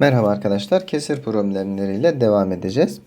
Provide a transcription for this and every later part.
Merhaba arkadaşlar. Kesir problemleriyle devam edeceğiz.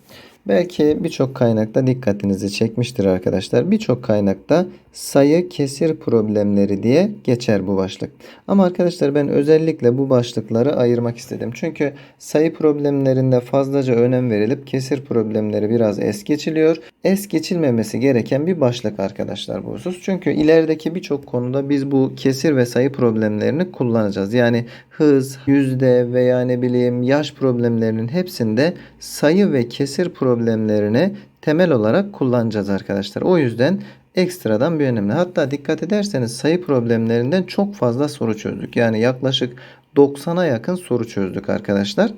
Belki birçok kaynakta dikkatinizi çekmiştir arkadaşlar. Birçok kaynakta sayı kesir problemleri diye geçer bu başlık. Ama arkadaşlar ben özellikle bu başlıkları ayırmak istedim. Çünkü sayı problemlerinde fazlaca önem verilip kesir problemleri biraz es geçiliyor. Es geçilmemesi gereken bir başlık arkadaşlar bu husus. Çünkü ilerideki birçok konuda biz bu kesir ve sayı problemlerini kullanacağız. Yani hız, yüzde veya ne bileyim yaş problemlerinin hepsinde sayı ve kesir problemlerini temel olarak kullanacağız arkadaşlar. O yüzden ekstradan bir önemli. Hatta dikkat ederseniz sayı problemlerinden çok fazla soru çözdük. Yani yaklaşık 90'a yakın soru çözdük arkadaşlar.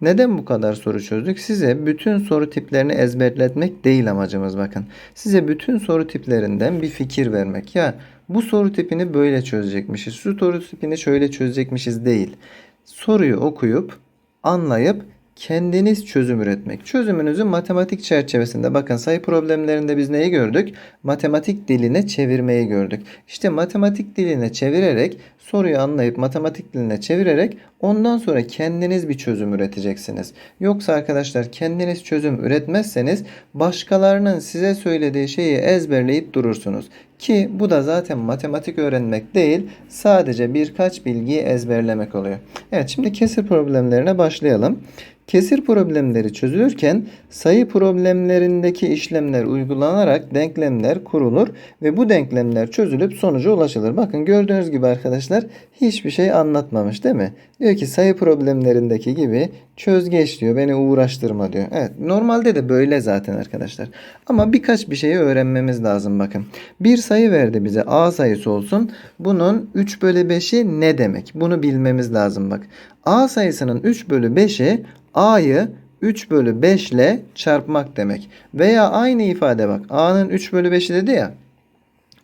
Neden bu kadar soru çözdük? Size bütün soru tiplerini ezberletmek değil amacımız bakın. Size bütün soru tiplerinden bir fikir vermek. Ya bu soru tipini böyle çözecekmişiz. Şu soru tipini şöyle çözecekmişiz değil. Soruyu okuyup anlayıp kendiniz çözüm üretmek. Çözümünüzü matematik çerçevesinde bakın sayı problemlerinde biz neyi gördük? Matematik diline çevirmeyi gördük. İşte matematik diline çevirerek soruyu anlayıp matematik diline çevirerek ondan sonra kendiniz bir çözüm üreteceksiniz. Yoksa arkadaşlar kendiniz çözüm üretmezseniz başkalarının size söylediği şeyi ezberleyip durursunuz. Ki bu da zaten matematik öğrenmek değil, sadece birkaç bilgiyi ezberlemek oluyor. Evet şimdi kesir problemlerine başlayalım. Kesir problemleri çözülürken sayı problemlerindeki işlemler uygulanarak denklemler kurulur ve bu denklemler çözülüp sonuca ulaşılır. Bakın gördüğünüz gibi arkadaşlar hiçbir şey anlatmamış değil mi? Diyor ki sayı problemlerindeki gibi çöz geç diyor beni uğraştırma diyor. Evet normalde de böyle zaten arkadaşlar. Ama birkaç bir şeyi öğrenmemiz lazım bakın. Bir sayı verdi bize a sayısı olsun. Bunun 3 bölü 5'i ne demek? Bunu bilmemiz lazım bak. a sayısının 3 bölü 5'i a'yı 3 bölü 5 ile çarpmak demek. Veya aynı ifade bak. A'nın 3 bölü 5'i dedi ya.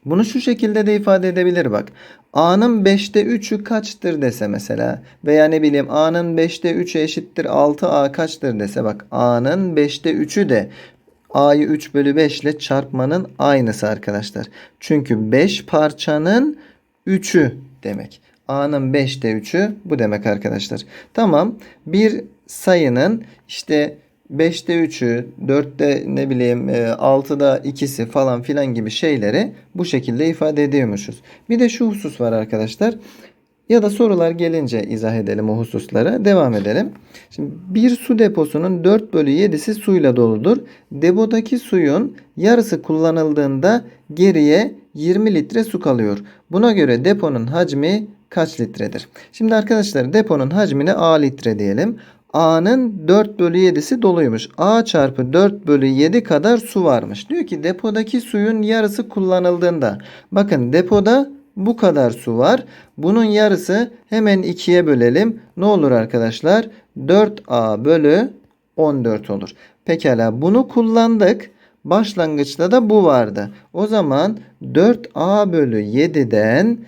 Bunu şu şekilde de ifade edebilir bak. A'nın 5'te 3'ü kaçtır dese mesela. Veya ne bileyim A'nın 5'te 3'ü eşittir 6A kaçtır dese bak. A'nın 5'te 3'ü de A'yı 3 bölü 5 ile çarpmanın aynısı arkadaşlar. Çünkü 5 parçanın 3'ü demek. A'nın 5'te 3'ü bu demek arkadaşlar. Tamam bir sayının işte 5'te 3'ü, 4'te ne bileyim 6'da 2'si falan filan gibi şeyleri bu şekilde ifade ediyormuşuz. Bir de şu husus var arkadaşlar. Ya da sorular gelince izah edelim o hususlara. Devam edelim. Şimdi bir su deposunun 4 bölü 7'si suyla doludur. Depodaki suyun yarısı kullanıldığında geriye 20 litre su kalıyor. Buna göre deponun hacmi kaç litredir? Şimdi arkadaşlar deponun hacmine A litre diyelim. A'nın 4 bölü 7'si doluymuş. A çarpı 4 bölü 7 kadar su varmış. Diyor ki depodaki suyun yarısı kullanıldığında. Bakın depoda bu kadar su var. Bunun yarısı hemen 2'ye bölelim. Ne olur arkadaşlar? 4A bölü 14 olur. Pekala bunu kullandık. Başlangıçta da bu vardı. O zaman 4A bölü 7'den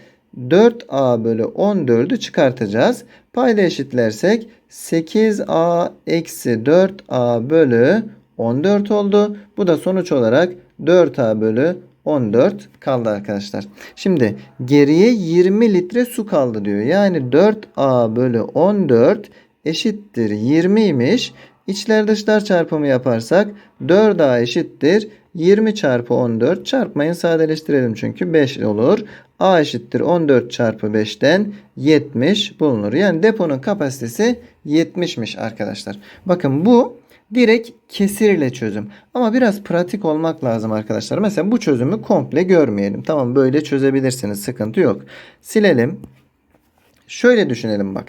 4A bölü 14'ü çıkartacağız. Payda eşitlersek 8A eksi 4A bölü 14 oldu. Bu da sonuç olarak 4A bölü 14 kaldı arkadaşlar. Şimdi geriye 20 litre su kaldı diyor. Yani 4A bölü 14 eşittir 20'ymiş. İçler dışlar çarpımı yaparsak 4A eşittir 20 çarpı 14 çarpmayın sadeleştirelim çünkü 5 olur. A eşittir 14 çarpı 5'ten 70 bulunur. Yani deponun kapasitesi 70'miş arkadaşlar. Bakın bu direkt kesirle çözüm. Ama biraz pratik olmak lazım arkadaşlar. Mesela bu çözümü komple görmeyelim. Tamam böyle çözebilirsiniz. Sıkıntı yok. Silelim. Şöyle düşünelim bak.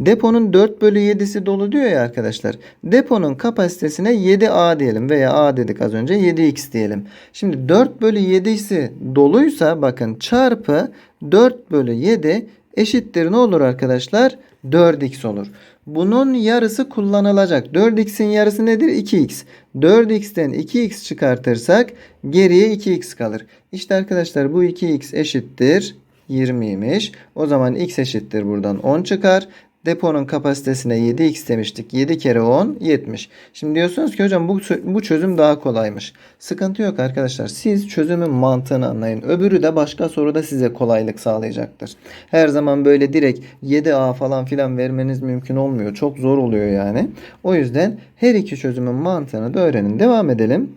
Deponun 4 bölü 7'si dolu diyor ya arkadaşlar. Deponun kapasitesine 7A diyelim veya A dedik az önce 7X diyelim. Şimdi 4 bölü 7'si doluysa bakın çarpı 4 bölü 7 eşittir ne olur arkadaşlar? 4x olur. Bunun yarısı kullanılacak. 4x'in yarısı nedir? 2x. 4x'ten 2x çıkartırsak geriye 2x kalır. İşte arkadaşlar bu 2x eşittir 20'ymiş. O zaman x eşittir buradan 10 çıkar. Deponun kapasitesine 7x demiştik. 7 kere 10 70. Şimdi diyorsunuz ki hocam bu, bu çözüm daha kolaymış. Sıkıntı yok arkadaşlar. Siz çözümün mantığını anlayın. Öbürü de başka soruda size kolaylık sağlayacaktır. Her zaman böyle direkt 7a falan filan vermeniz mümkün olmuyor. Çok zor oluyor yani. O yüzden her iki çözümün mantığını da öğrenin. Devam edelim.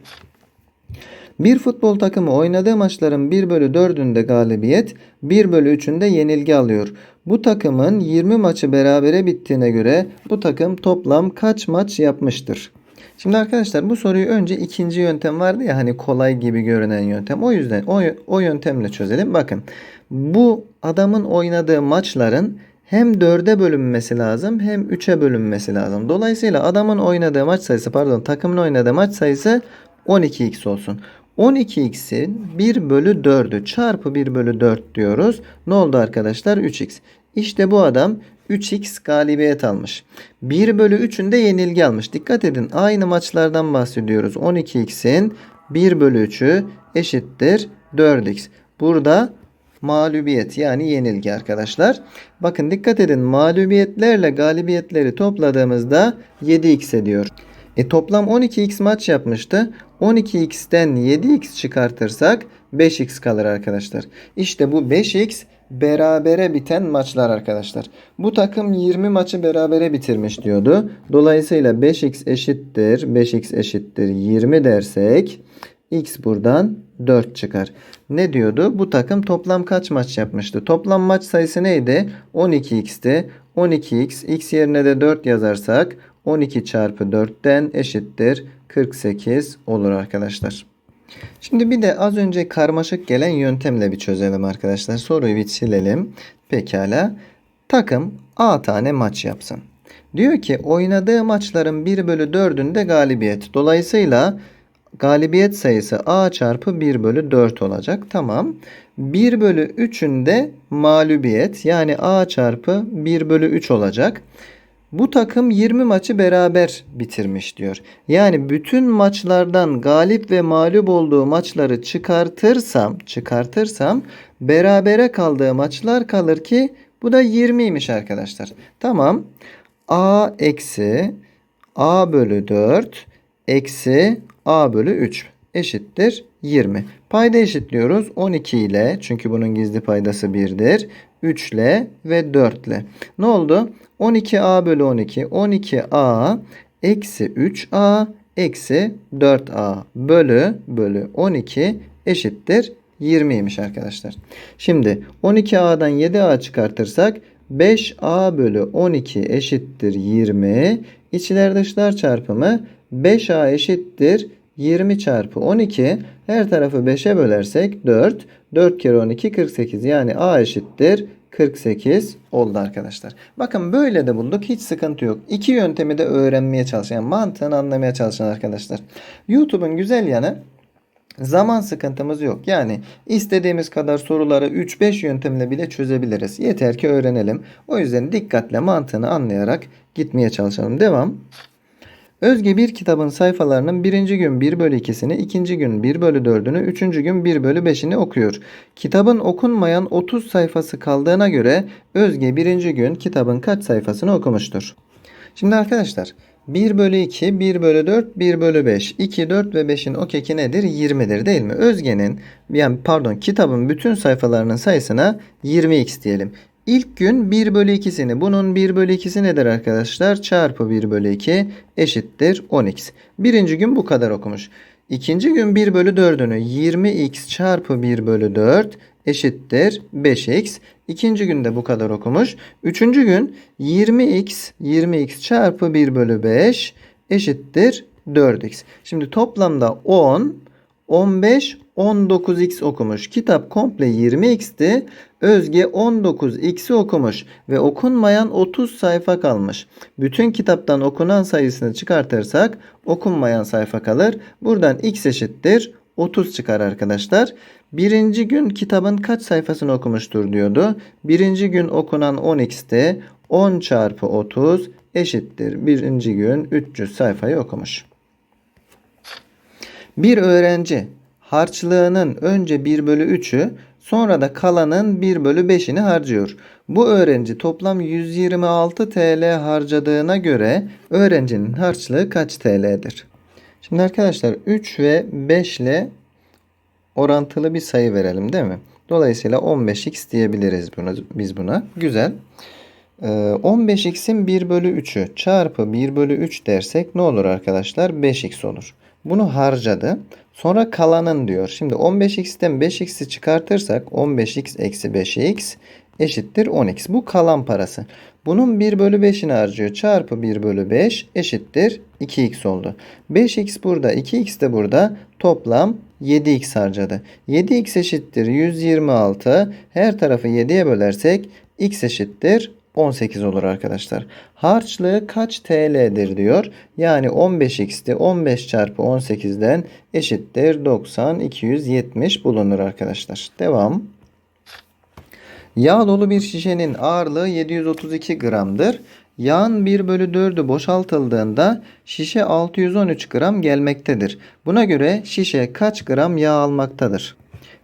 Bir futbol takımı oynadığı maçların 1 bölü 4'ünde galibiyet, 1 bölü 3'ünde yenilgi alıyor. Bu takımın 20 maçı berabere bittiğine göre bu takım toplam kaç maç yapmıştır? Şimdi arkadaşlar bu soruyu önce ikinci yöntem vardı ya hani kolay gibi görünen yöntem. O yüzden o, o yöntemle çözelim. Bakın bu adamın oynadığı maçların hem 4'e bölünmesi lazım hem 3'e bölünmesi lazım. Dolayısıyla adamın oynadığı maç sayısı pardon takımın oynadığı maç sayısı 12x olsun. 12x'in 1 bölü 4'ü çarpı 1 bölü 4 diyoruz. Ne oldu arkadaşlar? 3x. İşte bu adam 3x galibiyet almış. 1 bölü 3'ün de yenilgi almış. Dikkat edin aynı maçlardan bahsediyoruz. 12x'in 1 bölü 3'ü eşittir 4x. Burada mağlubiyet yani yenilgi arkadaşlar. Bakın dikkat edin mağlubiyetlerle galibiyetleri topladığımızda 7x ediyor. E toplam 12x maç yapmıştı. 12x'ten 7x çıkartırsak 5x kalır arkadaşlar. İşte bu 5x berabere biten maçlar arkadaşlar. Bu takım 20 maçı berabere bitirmiş diyordu. Dolayısıyla 5x eşittir 5x eşittir 20 dersek x buradan 4 çıkar. Ne diyordu? Bu takım toplam kaç maç yapmıştı? Toplam maç sayısı neydi? 12x'ti. 12x x yerine de 4 yazarsak 12 çarpı 4'ten eşittir 48 olur arkadaşlar. Şimdi bir de az önce karmaşık gelen yöntemle bir çözelim arkadaşlar. Soruyu bir silelim. Pekala. Takım A tane maç yapsın. Diyor ki oynadığı maçların 1 bölü 4'ünde galibiyet. Dolayısıyla galibiyet sayısı A çarpı 1 bölü 4 olacak. Tamam. 1 bölü 3'ünde mağlubiyet yani A çarpı 1 bölü 3 olacak. Bu takım 20 maçı beraber bitirmiş diyor. Yani bütün maçlardan galip ve mağlup olduğu maçları çıkartırsam, çıkartırsam berabere kaldığı maçlar kalır ki bu da 20'ymiş arkadaşlar. Tamam. A eksi A bölü 4 eksi A bölü 3 eşittir 20. Payda eşitliyoruz 12 ile çünkü bunun gizli paydası 1'dir. 3 ile ve 4 ile. Ne oldu? 12a bölü 12 12a eksi 3a eksi 4a bölü bölü 12 eşittir 20'ymiş arkadaşlar. Şimdi 12a'dan 7a çıkartırsak 5a bölü 12 eşittir 20. İçler dışlar çarpımı 5a eşittir 20 çarpı 12 her tarafı 5'e bölersek 4. 4 kere 12 48 yani a eşittir 48 oldu arkadaşlar. Bakın böyle de bulduk. Hiç sıkıntı yok. İki yöntemi de öğrenmeye çalışan, yani mantığını anlamaya çalışan arkadaşlar. YouTube'un güzel yanı Zaman sıkıntımız yok. Yani istediğimiz kadar soruları 3-5 yöntemle bile çözebiliriz. Yeter ki öğrenelim. O yüzden dikkatle mantığını anlayarak gitmeye çalışalım. Devam. Özge bir kitabın sayfalarının birinci gün 1 bölü 2'sini, ikinci gün 1 bölü 4'ünü, üçüncü gün 1 bölü 5'ini okuyor. Kitabın okunmayan 30 sayfası kaldığına göre Özge birinci gün kitabın kaç sayfasını okumuştur? Şimdi arkadaşlar 1 bölü 2, 1 bölü 4, 1 bölü 5. 2, 4 ve 5'in o keki nedir? 20'dir değil mi? Özge'nin yani pardon kitabın bütün sayfalarının sayısına 20x diyelim. İlk gün 1 bölü 2'sini bunun 1 bölü 2'si nedir arkadaşlar? Çarpı 1 bölü 2 eşittir 10x. Birinci gün bu kadar okumuş. İkinci gün 1 bölü 4'ünü 20x çarpı 1 bölü 4 eşittir 5x. İkinci günde bu kadar okumuş. Üçüncü gün 20x 20x çarpı 1 bölü 5 eşittir 4x. Şimdi toplamda 10, 15, 19x okumuş. Kitap komple 20x'ti. Özge 19x'i okumuş ve okunmayan 30 sayfa kalmış. Bütün kitaptan okunan sayısını çıkartırsak okunmayan sayfa kalır. Buradan x eşittir 30 çıkar arkadaşlar. Birinci gün kitabın kaç sayfasını okumuştur diyordu. Birinci gün okunan 10x'te 10 çarpı 30 eşittir. Birinci gün 300 sayfayı okumuş. Bir öğrenci harçlığının önce 1 bölü 3'ü sonra da kalanın 1 bölü 5'ini harcıyor. Bu öğrenci toplam 126 TL harcadığına göre öğrencinin harçlığı kaç TL'dir? Şimdi arkadaşlar 3 ve 5 ile orantılı bir sayı verelim değil mi? Dolayısıyla 15x diyebiliriz buna, biz buna. Güzel. Ee, 15x'in 1 bölü 3'ü çarpı 1 bölü 3 dersek ne olur arkadaşlar? 5x olur. Bunu harcadı. Sonra kalanın diyor. Şimdi 15x'ten 5x'i çıkartırsak 15x eksi 5x eşittir 10x. Bu kalan parası. Bunun 1 bölü 5'ini harcıyor. Çarpı 1 bölü 5 eşittir 2x oldu. 5x burada 2x de burada. Toplam 7x harcadı. 7x eşittir 126. Her tarafı 7'ye bölersek x eşittir 18 olur arkadaşlar. Harçlığı kaç TL'dir diyor. Yani 15x'ti. 15 çarpı 18'den eşittir 90 270 bulunur arkadaşlar. Devam. Yağ dolu bir şişenin ağırlığı 732 gramdır. Yağın 1 bölü 4'ü boşaltıldığında şişe 613 gram gelmektedir. Buna göre şişe kaç gram yağ almaktadır?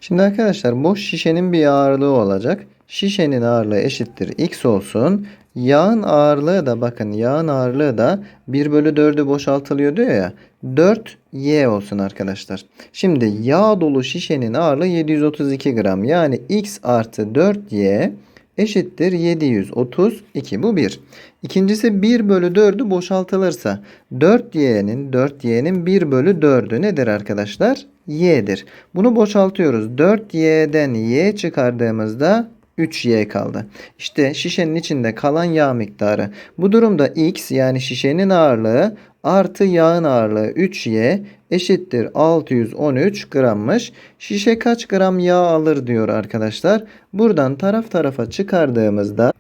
Şimdi arkadaşlar boş şişenin bir ağırlığı olacak. Şişenin ağırlığı eşittir x olsun. Yağın ağırlığı da bakın yağın ağırlığı da 1 bölü 4'ü boşaltılıyor diyor ya. 4y olsun arkadaşlar. Şimdi yağ dolu şişenin ağırlığı 732 gram. Yani x artı 4y eşittir 732. Bu bir. İkincisi 1 bölü 4'ü boşaltılırsa 4y'nin 4y'nin 1 bölü 4'ü nedir arkadaşlar? y'dir. Bunu boşaltıyoruz. 4y'den y çıkardığımızda 3y kaldı. İşte şişenin içinde kalan yağ miktarı. Bu durumda x yani şişenin ağırlığı artı yağın ağırlığı 3y eşittir 613 grammış. Şişe kaç gram yağ alır diyor arkadaşlar. Buradan taraf tarafa çıkardığımızda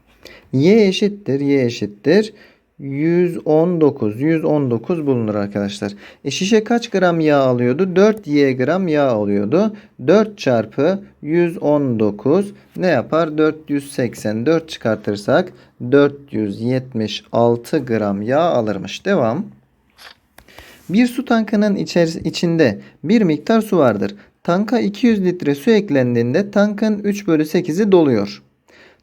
y eşittir y eşittir 119 119 bulunur arkadaşlar. E şişe kaç gram yağ alıyordu? 4 y gram yağ alıyordu. 4 çarpı 119 ne yapar? 484 çıkartırsak 476 gram yağ alırmış. Devam. Bir su tankının içinde bir miktar su vardır. Tanka 200 litre su eklendiğinde tankın 3 bölü 8'i doluyor.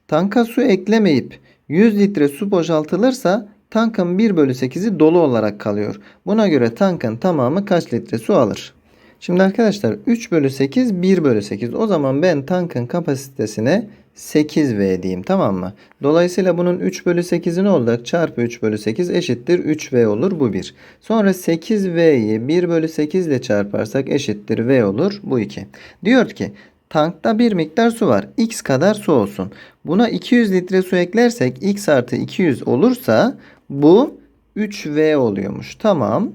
Tanka su eklemeyip 100 litre su boşaltılırsa tankın 1 bölü 8'i dolu olarak kalıyor. Buna göre tankın tamamı kaç litre su alır? Şimdi arkadaşlar 3 bölü 8 1 bölü 8. O zaman ben tankın kapasitesine 8V diyeyim tamam mı? Dolayısıyla bunun 3 bölü 8'i ne olacak? Çarpı 3 bölü 8 eşittir 3V olur bu 1. Sonra 8V'yi 1 bölü 8 ile çarparsak eşittir V olur bu 2. Diyor ki tankta bir miktar su var. X kadar su olsun. Buna 200 litre su eklersek X artı 200 olursa bu 3V oluyormuş. Tamam.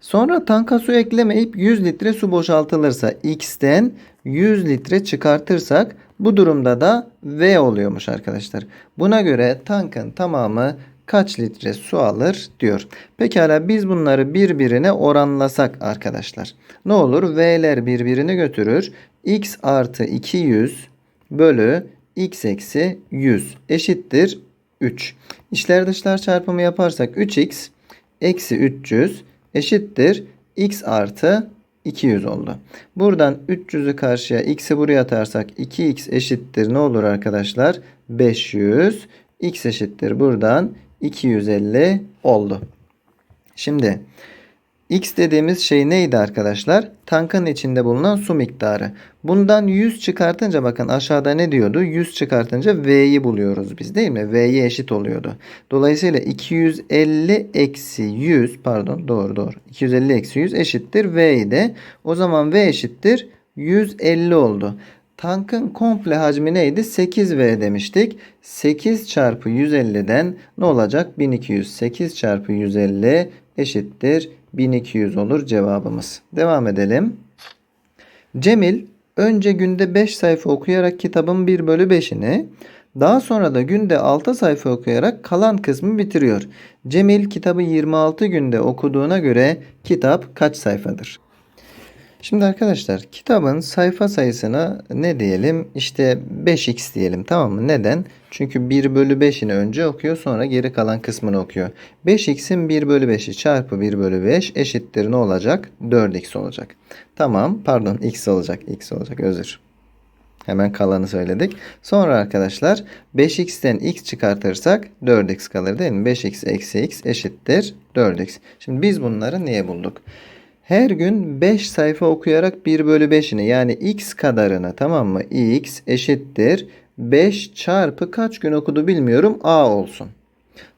Sonra tanka su eklemeyip 100 litre su boşaltılırsa X'ten 100 litre çıkartırsak bu durumda da V oluyormuş arkadaşlar. Buna göre tankın tamamı kaç litre su alır diyor. Pekala biz bunları birbirine oranlasak arkadaşlar. Ne olur? V'ler birbirini götürür. X artı 200 bölü X eksi 100 eşittir 3. İşler dışlar çarpımı yaparsak 3x eksi 300 eşittir x artı 200 oldu. Buradan 300'ü karşıya x'i buraya atarsak 2x eşittir ne olur arkadaşlar? 500 x eşittir buradan 250 oldu. Şimdi X dediğimiz şey neydi arkadaşlar? Tankın içinde bulunan su miktarı. Bundan 100 çıkartınca bakın aşağıda ne diyordu? 100 çıkartınca V'yi buluyoruz biz değil mi? V'ye eşit oluyordu. Dolayısıyla 250 eksi 100 pardon doğru doğru. 250 eksi 100 eşittir V'ydi. O zaman V eşittir 150 oldu. Tankın komple hacmi neydi? 8V demiştik. 8 çarpı 150'den ne olacak? 1200. 8 çarpı 150 eşittir 1200 olur cevabımız. Devam edelim. Cemil önce günde 5 sayfa okuyarak kitabın 1 bölü 5'ini daha sonra da günde 6 sayfa okuyarak kalan kısmı bitiriyor. Cemil kitabı 26 günde okuduğuna göre kitap kaç sayfadır? Şimdi arkadaşlar kitabın sayfa sayısına ne diyelim? İşte 5x diyelim tamam mı? Neden? Çünkü 1 bölü 5'ini önce okuyor sonra geri kalan kısmını okuyor. 5x'in 1 bölü 5'i çarpı 1 bölü 5 eşittir ne olacak? 4x olacak. Tamam pardon x olacak x olacak özür. Hemen kalanı söyledik. Sonra arkadaşlar 5x'ten x çıkartırsak 4x kalır değil mi? 5x eksi x eşittir 4x. Şimdi biz bunları niye bulduk? Her gün 5 sayfa okuyarak 1 bölü 5'ini yani x kadarını tamam mı? x eşittir 5 çarpı kaç gün okudu bilmiyorum a olsun.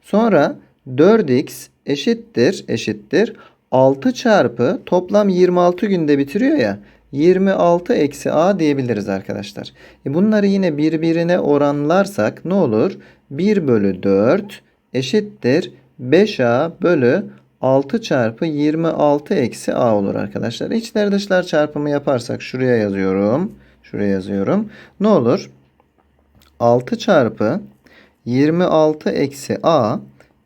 Sonra 4x eşittir eşittir 6 çarpı toplam 26 günde bitiriyor ya 26 eksi a diyebiliriz arkadaşlar. E bunları yine birbirine oranlarsak ne olur? 1 bölü 4 eşittir 5a bölü 6 çarpı 26 eksi a olur arkadaşlar. İçler dışlar çarpımı yaparsak şuraya yazıyorum. Şuraya yazıyorum. Ne olur? 6 çarpı 26 eksi a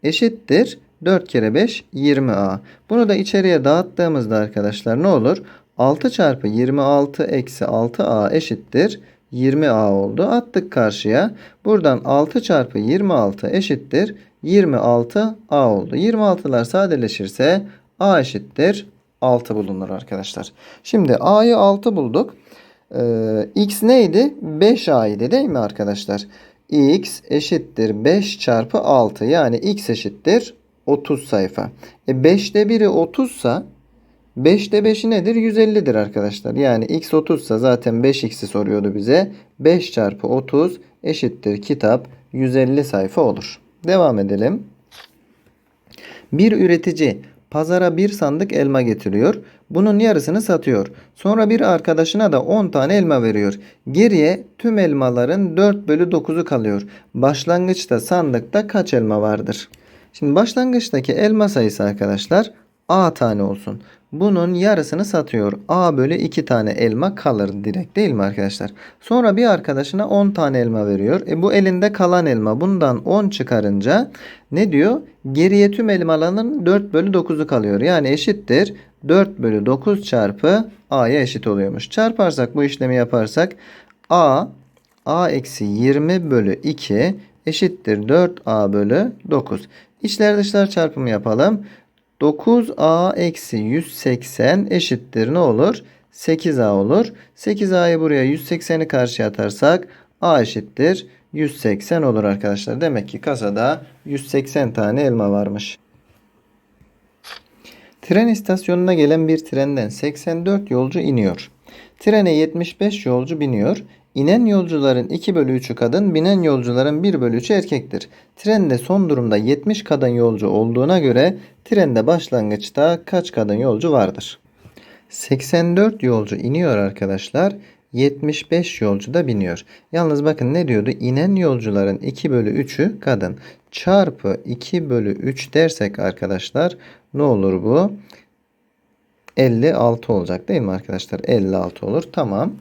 eşittir 4 kere 5 20a. Bunu da içeriye dağıttığımızda arkadaşlar ne olur? 6 çarpı 26 eksi 6a eşittir 20a oldu. Attık karşıya. Buradan 6 çarpı 26 eşittir 26a oldu. 26'lar sadeleşirse a eşittir 6 bulunur arkadaşlar. Şimdi a'yı 6 bulduk. Ee, x neydi? 5a idi değil mi arkadaşlar? x eşittir 5 çarpı 6 yani x eşittir 30 sayfa. E 5'te 1'i 30 sa 5'te 5'i nedir? 150'dir arkadaşlar. Yani x 30 sa zaten 5x'i soruyordu bize. 5 çarpı 30 eşittir kitap 150 sayfa olur. Devam edelim. Bir üretici pazara bir sandık elma getiriyor. Bunun yarısını satıyor. Sonra bir arkadaşına da 10 tane elma veriyor. Geriye tüm elmaların 4 bölü 9'u kalıyor. Başlangıçta sandıkta kaç elma vardır? Şimdi başlangıçtaki elma sayısı arkadaşlar A tane olsun. Bunun yarısını satıyor. A bölü 2 tane elma kalır direkt değil mi arkadaşlar? Sonra bir arkadaşına 10 tane elma veriyor. E bu elinde kalan elma. Bundan 10 çıkarınca ne diyor? Geriye tüm elmaların 4 bölü 9'u kalıyor. Yani eşittir 4 bölü 9 çarpı A'ya eşit oluyormuş. Çarparsak bu işlemi yaparsak A A eksi 20 bölü 2 eşittir 4A bölü 9. İçler dışlar çarpımı yapalım. 9a eksi 180 eşittir ne olur? 8a olur. 8a'yı buraya 180'i karşıya atarsak a eşittir 180 olur arkadaşlar. Demek ki kasada 180 tane elma varmış. Tren istasyonuna gelen bir trenden 84 yolcu iniyor. Trene 75 yolcu biniyor. İnen yolcuların 2 bölü 3'ü kadın, binen yolcuların 1 bölü 3'ü erkektir. Trende son durumda 70 kadın yolcu olduğuna göre trende başlangıçta kaç kadın yolcu vardır? 84 yolcu iniyor arkadaşlar. 75 yolcu da biniyor. Yalnız bakın ne diyordu? İnen yolcuların 2 bölü 3'ü kadın. Çarpı 2 bölü 3 dersek arkadaşlar ne olur bu? 56 olacak değil mi arkadaşlar? 56 olur. Tamam.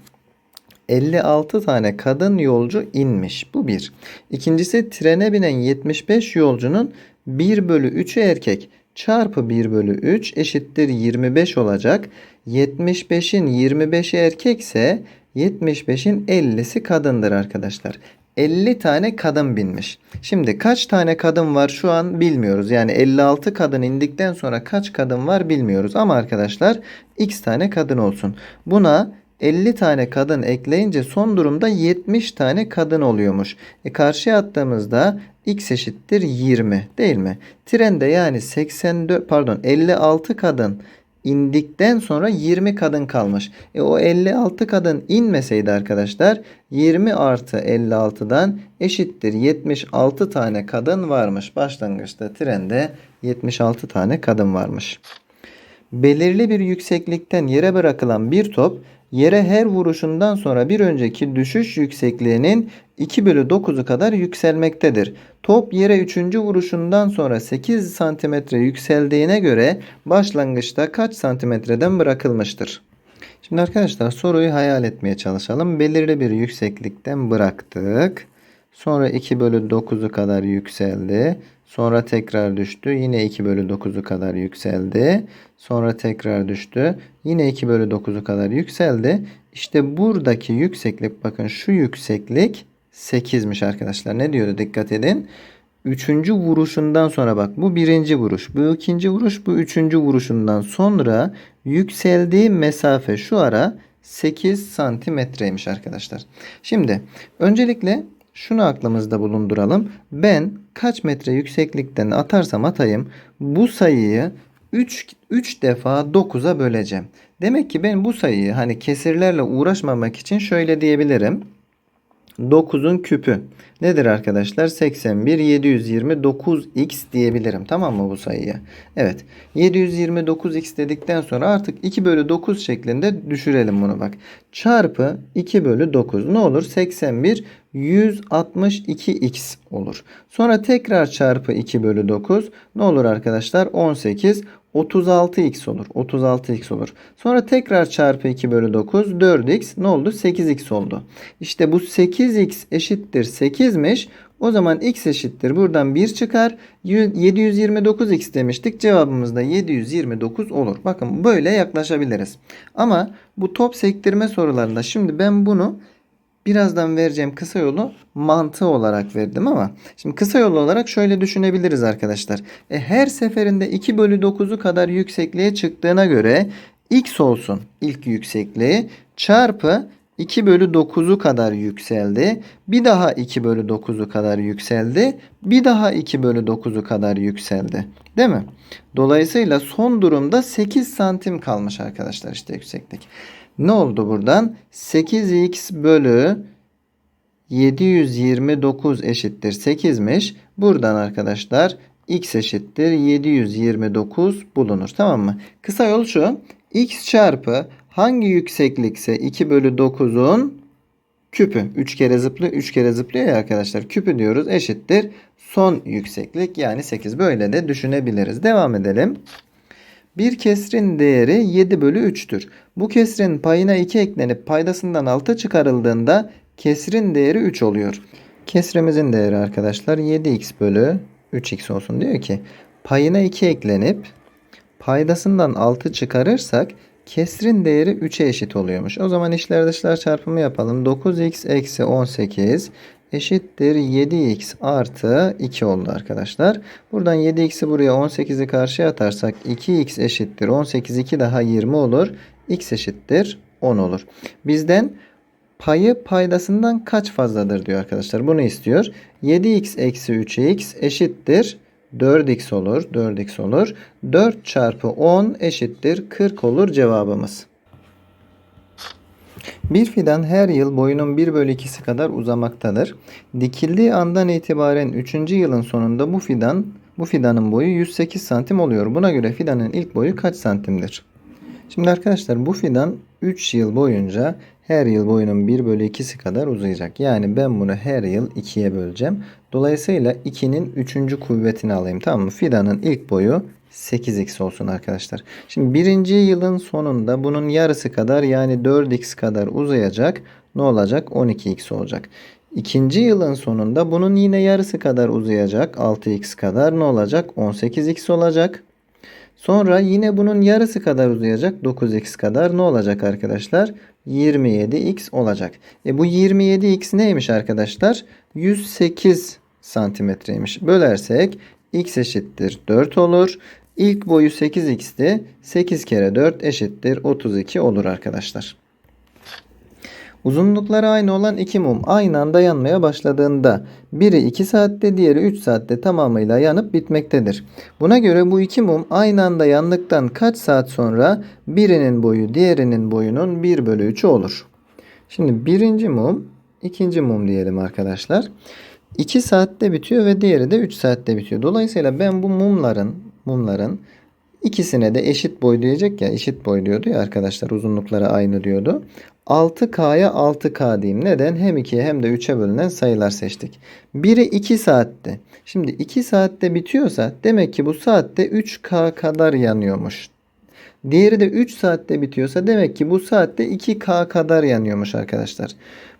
56 tane kadın yolcu inmiş. Bu bir. İkincisi trene binen 75 yolcunun 1 bölü 3'ü erkek çarpı 1 bölü 3 eşittir 25 olacak. 75'in 25'i erkekse 75'in 50'si kadındır arkadaşlar. 50 tane kadın binmiş. Şimdi kaç tane kadın var şu an bilmiyoruz. Yani 56 kadın indikten sonra kaç kadın var bilmiyoruz. Ama arkadaşlar x tane kadın olsun. Buna 50 tane kadın ekleyince son durumda 70 tane kadın oluyormuş. E karşıya attığımızda x eşittir 20 değil mi? Trende yani 84 pardon 56 kadın indikten sonra 20 kadın kalmış. E o 56 kadın inmeseydi arkadaşlar 20 artı 56'dan eşittir 76 tane kadın varmış. Başlangıçta trende 76 tane kadın varmış. Belirli bir yükseklikten yere bırakılan bir top yere her vuruşundan sonra bir önceki düşüş yüksekliğinin 2 bölü 9'u kadar yükselmektedir. Top yere 3. vuruşundan sonra 8 santimetre yükseldiğine göre başlangıçta kaç santimetreden bırakılmıştır? Şimdi arkadaşlar soruyu hayal etmeye çalışalım. Belirli bir yükseklikten bıraktık. Sonra 2 bölü 9'u kadar yükseldi. Sonra tekrar düştü. Yine 2 bölü 9'u kadar yükseldi. Sonra tekrar düştü. Yine 2 bölü 9'u kadar yükseldi. İşte buradaki yükseklik bakın şu yükseklik 8'miş arkadaşlar. Ne diyordu dikkat edin. Üçüncü vuruşundan sonra bak bu birinci vuruş, bu ikinci vuruş, bu üçüncü vuruşundan sonra yükseldiği mesafe şu ara 8 santimetreymiş arkadaşlar. Şimdi öncelikle şunu aklımızda bulunduralım. Ben kaç metre yükseklikten atarsam atayım bu sayıyı 3, 3 defa 9'a böleceğim. Demek ki ben bu sayıyı hani kesirlerle uğraşmamak için şöyle diyebilirim. 9'un küpü nedir arkadaşlar? 81 729x diyebilirim. Tamam mı bu sayıya? Evet. 729x dedikten sonra artık 2 bölü 9 şeklinde düşürelim bunu bak. Çarpı 2 bölü 9 ne olur? 81 162x olur. Sonra tekrar çarpı 2 bölü 9 ne olur arkadaşlar? 18 36x olur. 36x olur. Sonra tekrar çarpı 2 bölü 9 4x ne oldu? 8x oldu. İşte bu 8x eşittir 8'miş. O zaman x eşittir. Buradan 1 çıkar. 729x demiştik. Cevabımız da 729 olur. Bakın böyle yaklaşabiliriz. Ama bu top sektirme sorularında şimdi ben bunu birazdan vereceğim kısa yolu mantığı olarak verdim ama şimdi kısa yol olarak şöyle düşünebiliriz arkadaşlar. E, her seferinde 2 bölü 9'u kadar yüksekliğe çıktığına göre x olsun ilk yüksekliği çarpı 2 bölü 9'u kadar yükseldi. Bir daha 2 bölü 9'u kadar yükseldi. Bir daha 2 bölü 9'u kadar yükseldi. Değil mi? Dolayısıyla son durumda 8 santim kalmış arkadaşlar işte yükseklik. Ne oldu buradan? 8x bölü 729 eşittir 8'miş. Buradan arkadaşlar x eşittir 729 bulunur. Tamam mı? Kısa yol şu. x çarpı hangi yükseklikse 2 bölü 9'un küpü. 3 kere zıplıyor. 3 kere zıplıyor ya arkadaşlar. Küpü diyoruz eşittir. Son yükseklik yani 8. Böyle de düşünebiliriz. Devam edelim. Bir kesrin değeri 7 bölü 3'tür. Bu kesrin payına 2 eklenip paydasından 6 çıkarıldığında kesrin değeri 3 oluyor. Kesrimizin değeri arkadaşlar 7x bölü 3x olsun diyor ki payına 2 eklenip paydasından 6 çıkarırsak kesrin değeri 3'e eşit oluyormuş. O zaman içler dışlar çarpımı yapalım. 9x eksi 18 eşittir 7x artı 2 oldu arkadaşlar. Buradan 7x'i buraya 18'i karşıya atarsak 2x eşittir 18 2 daha 20 olur. x eşittir 10 olur. Bizden payı paydasından kaç fazladır diyor arkadaşlar. Bunu istiyor. 7x eksi 3x eşittir 4x olur. 4x olur. 4 çarpı 10 eşittir 40 olur cevabımız. Bir fidan her yıl boyunun 1 bölü 2'si kadar uzamaktadır. Dikildiği andan itibaren 3. yılın sonunda bu fidan bu fidanın boyu 108 santim oluyor. Buna göre fidanın ilk boyu kaç santimdir? Şimdi arkadaşlar bu fidan 3 yıl boyunca her yıl boyunun 1 bölü 2'si kadar uzayacak. Yani ben bunu her yıl 2'ye böleceğim. Dolayısıyla 2'nin 3. kuvvetini alayım. Tamam mı? Fidanın ilk boyu 8x olsun arkadaşlar. Şimdi birinci yılın sonunda bunun yarısı kadar yani 4x kadar uzayacak. Ne olacak? 12x olacak. İkinci yılın sonunda bunun yine yarısı kadar uzayacak. 6x kadar ne olacak? 18x olacak. Sonra yine bunun yarısı kadar uzayacak. 9x kadar ne olacak arkadaşlar? 27x olacak. E bu 27x neymiş arkadaşlar? 108 santimetreymiş. Bölersek x eşittir 4 olur. İlk boyu 8x'ti. 8 kere 4 eşittir 32 olur arkadaşlar. Uzunlukları aynı olan iki mum aynı anda yanmaya başladığında biri 2 saatte diğeri 3 saatte tamamıyla yanıp bitmektedir. Buna göre bu iki mum aynı anda yandıktan kaç saat sonra birinin boyu diğerinin boyunun 1 bölü 3'ü olur. Şimdi birinci mum ikinci mum diyelim arkadaşlar. 2 saatte bitiyor ve diğeri de 3 saatte bitiyor. Dolayısıyla ben bu mumların mumların ikisine de eşit boy diyecek ya eşit boy diyordu ya arkadaşlar uzunlukları aynı diyordu. 6K'ya 6K diyeyim. Neden? Hem 2'ye hem de 3'e bölünen sayılar seçtik. Biri 2 saatte. Şimdi 2 saatte bitiyorsa demek ki bu saatte 3K kadar yanıyormuş. Diğeri de 3 saatte bitiyorsa demek ki bu saatte 2K kadar yanıyormuş arkadaşlar.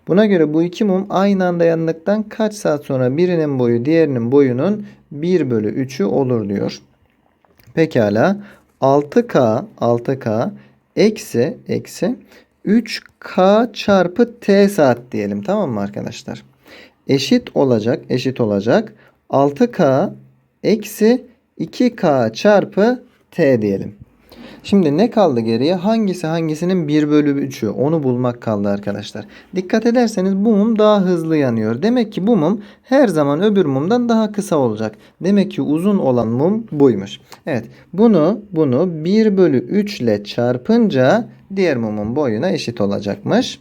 Buna göre bu iki mum aynı anda yandıktan kaç saat sonra birinin boyu diğerinin boyunun 1 bölü 3'ü olur diyor. Pekala 6K 6K eksi eksi 3K çarpı T saat diyelim tamam mı arkadaşlar? Eşit olacak eşit olacak 6K eksi 2K çarpı T diyelim. Şimdi ne kaldı geriye? Hangisi hangisinin 1 bölü 3'ü? Onu bulmak kaldı arkadaşlar. Dikkat ederseniz bu mum daha hızlı yanıyor. Demek ki bu mum her zaman öbür mumdan daha kısa olacak. Demek ki uzun olan mum buymuş. Evet bunu bunu 1 bölü 3 ile çarpınca diğer mumun boyuna eşit olacakmış.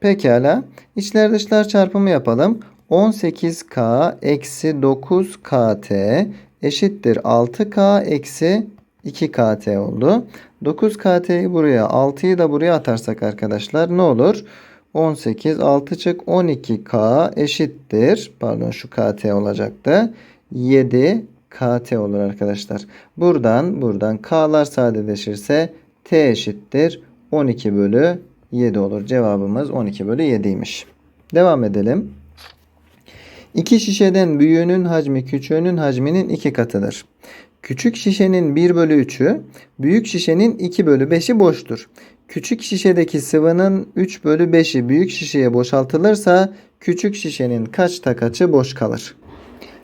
Pekala. İçler dışlar çarpımı yapalım. 18K eksi 9KT eşittir 6K eksi 2KT oldu. 9KT'yi buraya 6'yı da buraya atarsak arkadaşlar ne olur? 18 6 çık 12K eşittir. Pardon şu KT olacaktı. 7 KT olur arkadaşlar. Buradan buradan K'lar sadeleşirse T eşittir. 12 bölü 7 olur. Cevabımız 12 bölü 7'ymiş. Devam edelim. İki şişeden büyüğünün hacmi küçüğünün hacminin iki katıdır. Küçük şişenin 1 bölü 3'ü, büyük şişenin 2 bölü 5'i boştur. Küçük şişedeki sıvının 3 bölü 5'i büyük şişeye boşaltılırsa küçük şişenin kaçta kaçı boş kalır?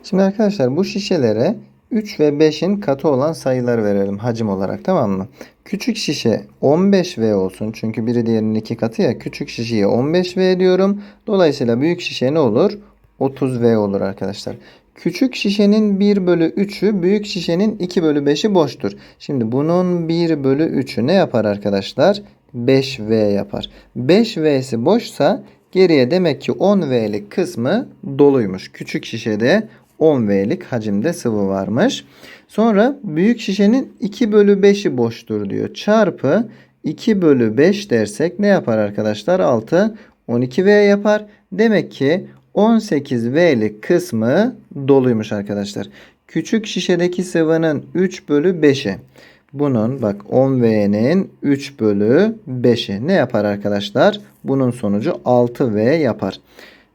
Şimdi arkadaşlar bu şişelere 3 ve 5'in katı olan sayılar verelim hacim olarak tamam mı? Küçük şişe 15V olsun çünkü biri diğerinin iki katı ya küçük şişeye 15V diyorum. Dolayısıyla büyük şişe ne olur? 30V olur arkadaşlar. Küçük şişenin 1 bölü 3'ü büyük şişenin 2 bölü 5'i boştur. Şimdi bunun 1 bölü 3'ü ne yapar arkadaşlar? 5V yapar. 5V'si boşsa geriye demek ki 10V'lik kısmı doluymuş. Küçük şişede 10V'lik hacimde sıvı varmış. Sonra büyük şişenin 2 bölü 5'i boştur diyor. Çarpı 2 bölü 5 dersek ne yapar arkadaşlar? 6 12V yapar. Demek ki 18V'lik kısmı doluymuş arkadaşlar. Küçük şişedeki sıvının 3 bölü 5'i. Bunun bak 10V'nin 3 bölü 5'i ne yapar arkadaşlar? Bunun sonucu 6V yapar.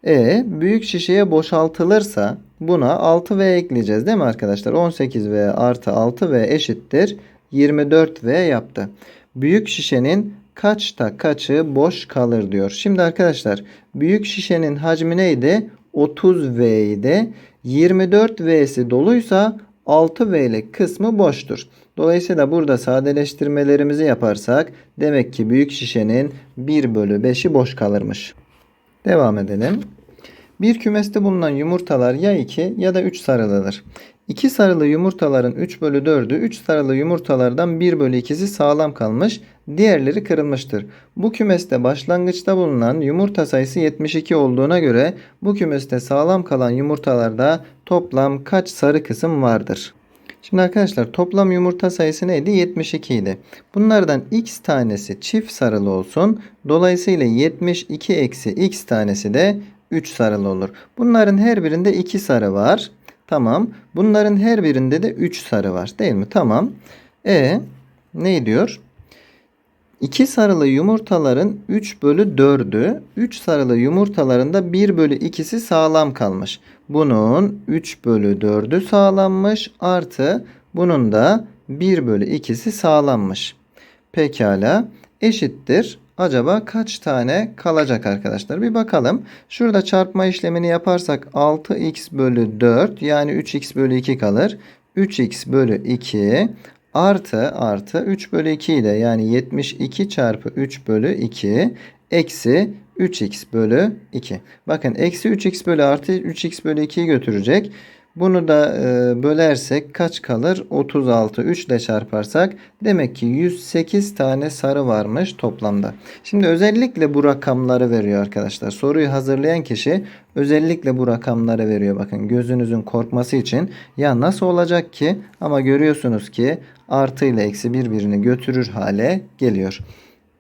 E büyük şişeye boşaltılırsa buna 6V ekleyeceğiz değil mi arkadaşlar? 18V artı 6V eşittir 24V yaptı. Büyük şişenin kaçta kaçı boş kalır diyor. Şimdi arkadaşlar büyük şişenin hacmi neydi? 30V idi. 24V'si doluysa 6V'lik kısmı boştur. Dolayısıyla burada sadeleştirmelerimizi yaparsak demek ki büyük şişenin 1 bölü 5'i boş kalırmış. Devam edelim. Bir kümeste bulunan yumurtalar ya 2 ya da 3 sarılıdır. 2 sarılı yumurtaların 3 bölü 4'ü 3 sarılı yumurtalardan 1 bölü 2'si sağlam kalmış. Diğerleri kırılmıştır. Bu kümeste başlangıçta bulunan yumurta sayısı 72 olduğuna göre bu kümeste sağlam kalan yumurtalarda toplam kaç sarı kısım vardır? Şimdi arkadaşlar toplam yumurta sayısı neydi? 72 idi. Bunlardan x tanesi çift sarılı olsun. Dolayısıyla 72 eksi x tanesi de 3 sarılı olur. Bunların her birinde 2 sarı var. Tamam. Bunların her birinde de 3 sarı var. Değil mi? Tamam. E ne diyor? 2 sarılı yumurtaların 3 bölü 4'ü 3 sarılı yumurtalarında 1 bölü 2'si sağlam kalmış. Bunun 3 bölü 4'ü sağlanmış artı bunun da 1 bölü 2'si sağlanmış. Pekala eşittir. Acaba kaç tane kalacak arkadaşlar? Bir bakalım. Şurada çarpma işlemini yaparsak 6x bölü 4 yani 3x bölü 2 kalır. 3x bölü 2 artı artı 3 bölü 2 ile yani 72 çarpı 3 bölü 2 eksi 3x bölü 2. Bakın eksi 3x bölü artı 3x bölü 2'yi götürecek. Bunu da e, bölersek kaç kalır? 36 3 ile çarparsak demek ki 108 tane sarı varmış toplamda. Şimdi özellikle bu rakamları veriyor arkadaşlar. Soruyu hazırlayan kişi özellikle bu rakamları veriyor. Bakın gözünüzün korkması için ya nasıl olacak ki? Ama görüyorsunuz ki artı ile eksi birbirini götürür hale geliyor.